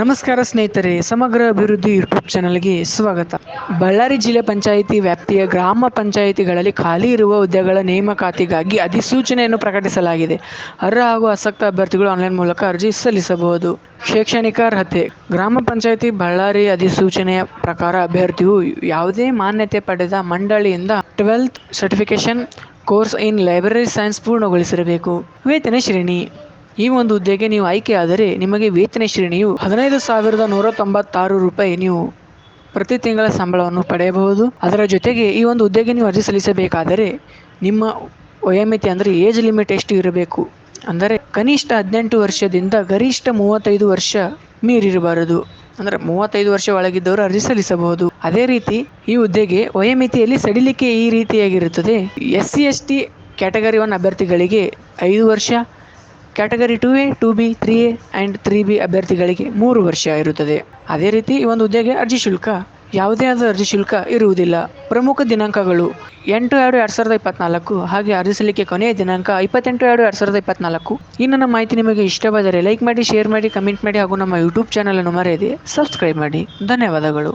ನಮಸ್ಕಾರ ಸ್ನೇಹಿತರೆ, ಸಮಗ್ರ ಅಭಿವೃದ್ಧಿ ಯೂಟ್ಯೂಬ್ ಚಾನಲ್ಗೆ ಸ್ವಾಗತ. ಬಳ್ಳಾರಿ ಜಿಲ್ಲೆ ಪಂಚಾಯಿತಿ ವ್ಯಾಪ್ತಿಯ ಗ್ರಾಮ ಪಂಚಾಯಿತಿಗಳಲ್ಲಿ ಖಾಲಿ ಇರುವ ಹುದ್ದೆಗಳ ನೇಮಕಾತಿಗಾಗಿ ಅಧಿಸೂಚನೆಯನ್ನು ಪ್ರಕಟಿಸಲಾಗಿದೆ. ಅರ್ಹ ಹಾಗೂ ಆಸಕ್ತ ಅಭ್ಯರ್ಥಿಗಳು ಆನ್ಲೈನ್ ಮೂಲಕ ಅರ್ಜಿ ಸಲ್ಲಿಸಬಹುದು. ಶೈಕ್ಷಣಿಕ ಅರ್ಹತೆ. ಗ್ರಾಮ ಪಂಚಾಯಿತಿ ಬಳ್ಳಾರಿ ಅಧಿಸೂಚನೆಯ ಪ್ರಕಾರ ಅಭ್ಯರ್ಥಿಯು ಯಾವುದೇ ಮಾನ್ಯತೆ ಪಡೆದ ಮಂಡಳಿಯಿಂದ twelfth certification course in library science ಪೂರ್ಣಗೊಳಿಸಿರಬೇಕು. ವೇತನ ಶ್ರೇಣಿ. ಈ ಒಂದು ಹುದ್ದೆಗೆ ನೀವು ಆಯ್ಕೆಯಾದರೆ ನಿಮಗೆ ವೇತನ ಶ್ರೇಣಿಯು ಹದಿನೈದು ಸಾವಿರದ ನೂರ ತೊಂಬತ್ತಾರು ರೂಪಾಯಿ ನೀವು ಪ್ರತಿ ತಿಂಗಳ ಸಂಬಳವನ್ನು ಪಡೆಯಬಹುದು. ಅದರ ಜೊತೆಗೆ ಈ ಒಂದು ಹುದ್ದೆಗೆ ನೀವು ಅರ್ಜಿ ಸಲ್ಲಿಸಬೇಕಾದರೆ ನಿಮ್ಮ ವಯೋಮಿತಿ ಅಂದರೆ ಏಜ್ ಲಿಮಿಟ್ ಎಷ್ಟು ಇರಬೇಕು? ಅಂದರೆ ಕನಿಷ್ಠ ಹದಿನೆಂಟು ವರ್ಷದಿಂದ ಗರಿಷ್ಠ ಮೂವತ್ತೈದು ವರ್ಷ ಮೀರಿರಬಾರದು. ಅಂದರೆ ಮೂವತ್ತೈದು ವರ್ಷ ಒಳಗಿದ್ದವರು ಅರ್ಜಿ ಸಲ್ಲಿಸಬಹುದು. ಅದೇ ರೀತಿ ಈ ಹುದ್ದೆಗೆ ವಯೋಮಿತಿಯಲ್ಲಿ ಸಡಿಲಿಕೆ ಈ ರೀತಿಯಾಗಿರುತ್ತದೆ. S C S T category one ಅಭ್ಯರ್ಥಿಗಳಿಗೆ ಐದು ವರ್ಷ category two A two B three A and three B ಅಭ್ಯರ್ಥಿಗಳಿಗೆ ಮೂರು ವರ್ಷ ಇರುತ್ತದೆ. ಅದೇ ರೀತಿ ಈ ಒಂದು ಹುದ್ದೆಗೆ ಅರ್ಜಿ ಶುಲ್ಕ, ಯಾವುದೇ ಆದ ಅರ್ಜಿ ಶುಲ್ಕ ಇರುವುದಿಲ್ಲ. ಪ್ರಮುಖ ದಿನಾಂಕಗಳು ಎಂಟು ಎರಡು ಎರಡು ಸಾವಿರದ ಇಪ್ಪತ್ನಾಲ್ಕು ಹಾಗೆ ಅರ್ಜಿ ಸಲ್ಲಿಕೆ ಕೊನೆಯ ದಿನಾಂಕ ಇಪ್ಪತ್ತೆಂಟು ಎರಡು ಎರಡು ಸಾವಿರದ ಇಪ್ಪತ್ನಾಲ್ಕು. ಈ ನನ್ನ ಮಾಹಿತಿ ನಿಮಗೆ ಇಷ್ಟವಾದರೆ ಲೈಕ್ ಮಾಡಿ ಶೇರ್ ಮಾಡಿ ಕಮೆಂಟ್ ಮಾಡಿ ಹಾಗೂ ನಮ್ಮ ಯೂಟ್ಯೂಬ್ ಚಾನಲನ್ನು ಮರೆಯದೆ ಸಬ್ಸ್ಕ್ರೈಬ್ ಮಾಡಿ. ಧನ್ಯವಾದಗಳು.